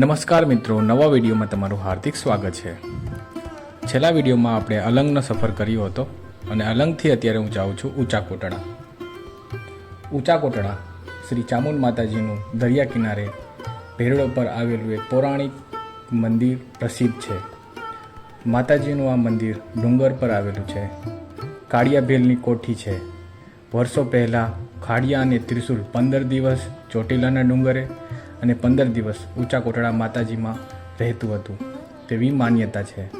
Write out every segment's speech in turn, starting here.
નમસ્કાર મિત્રો, નવા વિડીયોમાં તમારું હાર્દિક સ્વાગત છે. છેલ્લા વિડીયોમાં આપણે અલંગનો સફર કર્યો હતો અને અલંગથી અત્યારે હું જાઉં છું ઊંચા કોટડા. ઊંચા કોટડા, શ્રી ચામુંડ માતાજીનું દરિયા કિનારે ભેરડો પર આવેલું એક પૌરાણિક મંદિર પ્રસિદ્ધ છે. માતાજીનું આ મંદિર ડુંગર પર આવેલું છે. કાળિયા ભેલની કોઠી છે. વર્ષો પહેલાં ખાડિયા અને ત્રિશુલ પંદર દિવસ ચોટીલાના ડુંગરે અને પંદર દિવસ ઊંચા કોટડા માતાજીમાં રહેતું હતું. તેવી માન્યતા છે.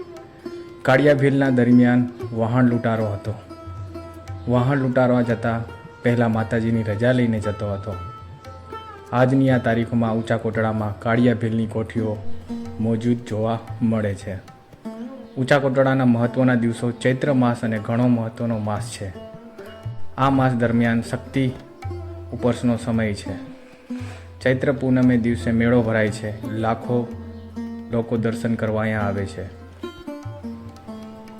કાળિયા ભીલના દરમિયાન વહાણ લૂંટારો હતો. વાહણ લૂંટારવા જતાં પહેલાં માતાજીની રજા લઈને જતો હતો. આજની આ તારીખોમાં ઊંચા કોટડામાં કાળિયા ભીલની કોઠીઓ મોજૂદ જોવા મળે છે. ઊંચા કોટડાના મહત્ત્વના દિવસો ચૈત્ર માસ અને ઘણો મહત્ત્વનો માસ છે. આ માસ દરમિયાન શક્તિ ઉપર્સનો સમય છે. ચૈત્ર પૂનમે દિવસે મેળો ભરાય છે. લાખો લોકો દર્શન કરવા અહીંયા આવે છે.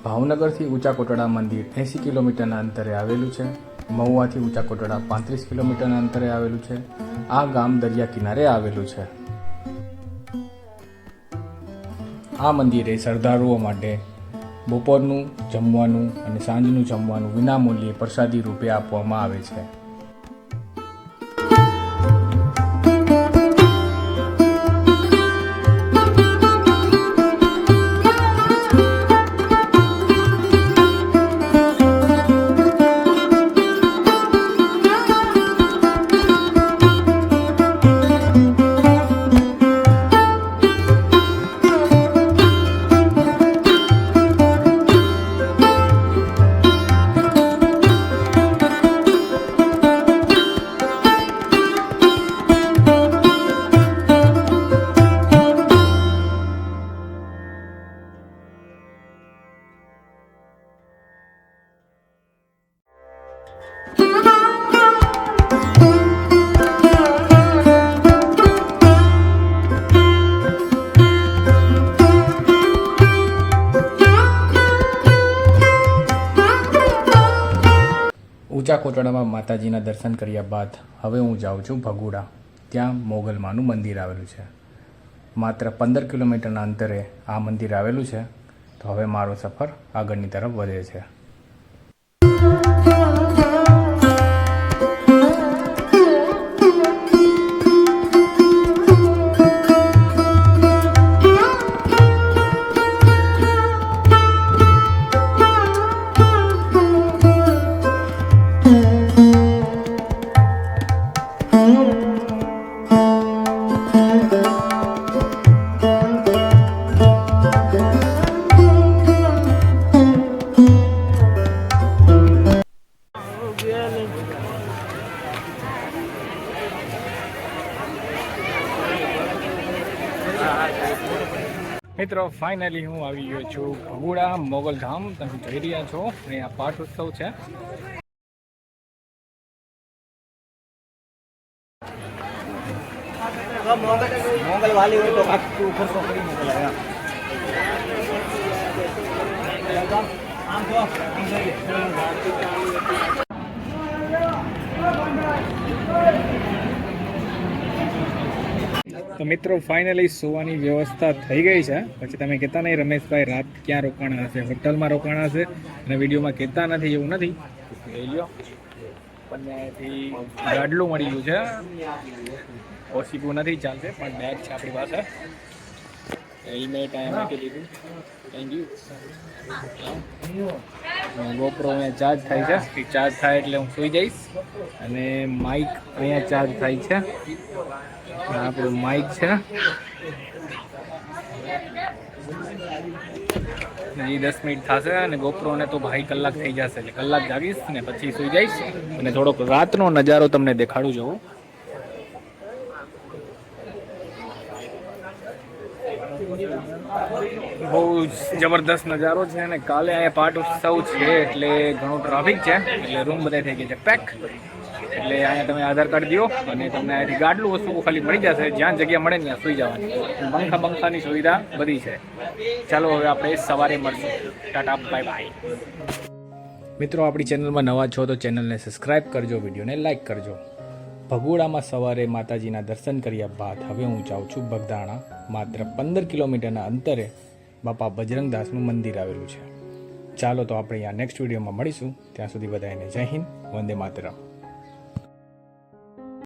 ભાવનગરથી ઊંચા કોટડા મંદિર એંસી કિલોમીટરના અંતરે આવેલું છે. મહુવાથી ઊંચા કોટડા પાંત્રીસ કિલોમીટરના અંતરે આવેલું છે. આ ગામ દરિયા કિનારે આવેલું છે. આ મંદિરે શ્રદ્ધાળુઓ માટે બપોરનું જમવાનું અને સાંજનું જમવાનું વિનામૂલ્યે પ્રસાદી રૂપે આપવામાં આવે છે. ઊંચા કોટડામાં માતાજીના દર્શન કર્યા બાદ હવે હું જાઉં છું ભગુડા. ત્યાં મોગલમાનું મંદિર આવેલું છે. માત્ર પંદર કિલોમીટરના અંતરે આ મંદિર આવેલું છે. તો હવે મારો સફર આગળની તરફ વધે છે. મિત્રો ફાઇનલી હું આવી ગયો છું ભગુડા મોગલધામ તમે જોઈ રહ્યા છો, અહીંયા પાઠ ઉત્સવ છે. મોગલવાલી હોય તો તો મિત્રો ફાઇનલી સુવાની વ્યવસ્થા થઈ ગઈ છે. પછી તમે કહેતા નહીં, રમેશભાઈ, રાત ક્યાં રોકાણા હશે? હોટલમાં રોકાણા હશે? અને વિડીયોમાં કહેતા નથી એવું નથી? અહીંયાથી ગાડલું મળી ગયું છે. પોસિબલ નથી, ચાલશે, પણ બેગ છે આપણી પાસે. હેલ્મેટ અહીંયા મૂકી ગોપ્રો અહીંયા ચાર્જ થાય છે. એ ચાર્જ થાય એટલે હું સુઈ જઈશ. અને માઇક અહીંયા ચાર્જ થાય છે. આપણું માઇક છે. હજી દસ મિનિટ થશે અને ગોપરોને તો ભાઈ કલાક થઈ જશે. એટલે કલાક જાગીશ ને પછી સુઈ જઈશ. અને થોડોક રાતનો નજારો તમને દેખાડું જોઉં બહુ જબરદસ્ત નજારો છે અને કાલે અહીંયા પાટ ઉત્સવ છે એટલે ઘણો ટ્રાફિક છે. એટલે રૂમ બધા થઈ ગયા છે. પેક એટલે અહીંયા તમે આધાર કાર્ડ દો અને તમને અહીંથી ગાડલું વસ્તુ ખાલી મળી જશે. જ્યાં જગ્યા મળે ત્યાં સુઈ જવાની. પંખા બંખાની સુવિધા બધી છે. ચાલો હવે આપણે સવારે મળશું. ટાટા બાય બાય મિત્રો, આપણી ચેનલમાં નવા છો તો ચેનલને સબસ્ક્રાઇબ કરજો, વિડીયોને લાઇક કરજો. ભગોડામાં સવારે માતાજીના દર્શન કર્યા બાદ હવે હું જાઉં છું બગદાણા. માત્ર પંદર કિલોમીટરના અંતરે બાપા બજરંગદાસનું મંદિર આવેલું છે. ચાલો તો આપણે અહીંયા નેક્સ્ટ વિડીયોમાં મળીશું. ત્યાં સુધી બધાને જય હિન્દ, વંદે માતરમ.